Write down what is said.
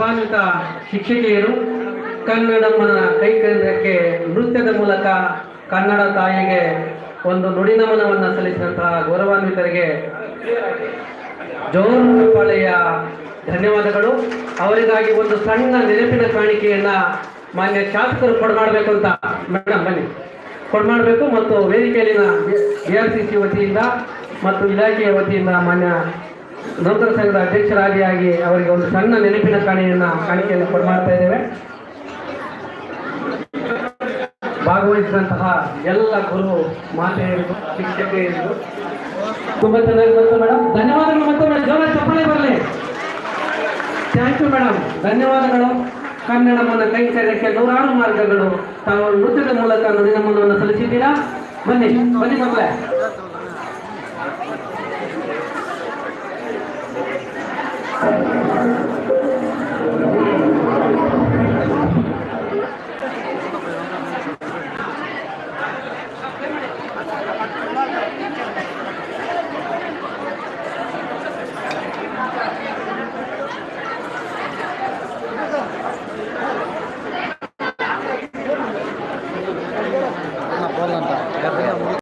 ಪ್ರತಿಭಾನ್ವಿತ ಶಿಕ್ಷಕಿಯರು ಕನ್ನಡಮ್ಮನ ಕೈಕೇಂದ್ರಕ್ಕೆ ನೃತ್ಯದ ಮೂಲಕ ಕನ್ನಡ ತಾಯಿಗೆ ಒಂದು ನುಡಿನಮನವನ್ನು ಸಲ್ಲಿಸಿದಂತಹ ಗೌರವಾನ್ವಿತರಿಗೆ ಜೋರ್ ಧನ್ಯವಾದಗಳು. ಅವರಿಗಾಗಿ ಒಂದು ಸಣ್ಣ ನೆನಪಿನ ಕಾಣಿಕೆಯನ್ನ ಮಾನ್ಯ ಶಾಸಕರು ಕೊಡ್ಮಾಡಬೇಕು ಅಂತ ಮೇಡಮ್ ಬನ್ನಿ. ಕೊಡ್ಮಾಡಬೇಕು ಮತ್ತು ವೇದಿಕೆಯಲ್ಲಿನ ಬಿ ಆರ್ ಸಿ ಸಿ ವತಿಯಿಂದ ಮತ್ತು ಇಲಾಖೆಯ ವತಿಯಿಂದ ಮಾನ್ಯ ನೌಕರ ಸಂಘದ ಅಧ್ಯಕ್ಷರಾದಿಯಾಗಿ ಅವರಿಗೆ ಒಂದು ಸಣ್ಣ ನೆನಪಿನ ಕಾಣಿಕೆಯನ್ನ ಕಾಣಿಕೆಯನ್ನು ಕೊಡ್ಮಾಡ್ತಾ ಇದ್ದೇವೆ. ಭಾಗವಹಿಸಿದಂತಹ ಎಲ್ಲ ಗುರು ಮಾತೆಯರಿಗೂ ಶಿಕ್ಷಕಿಯರಿಗೂ ತುಂಬಾ ಚೆನ್ನಾಗಿ ಬಂತು ಮೇಡಮ್ ಧನ್ಯವಾದಗಳು ಮತ್ತೊಮ್ಮೆ ಜೋರ ಚಪ್ಪಳೆ ಬರಲಿ. ಥ್ಯಾಂಕ್ ಯು ಮೇಡಮ್ ಧನ್ಯವಾದಗಳು. ಕನ್ನಡವನ್ನು ಕೈಚಾರಕ್ಕೆ ನೂರಾರು ಮಾರ್ಗಗಳು. ತಾವು ನೃತ್ಯದ ಮೂಲಕ ನುಡಿನಮ್ಮನವನ್ನು ಸಲ್ಲಿಸಿದ್ದೀರಾ? ಬನ್ನಿ ಬನ್ನಿ ಮಕ್ಕಳೇ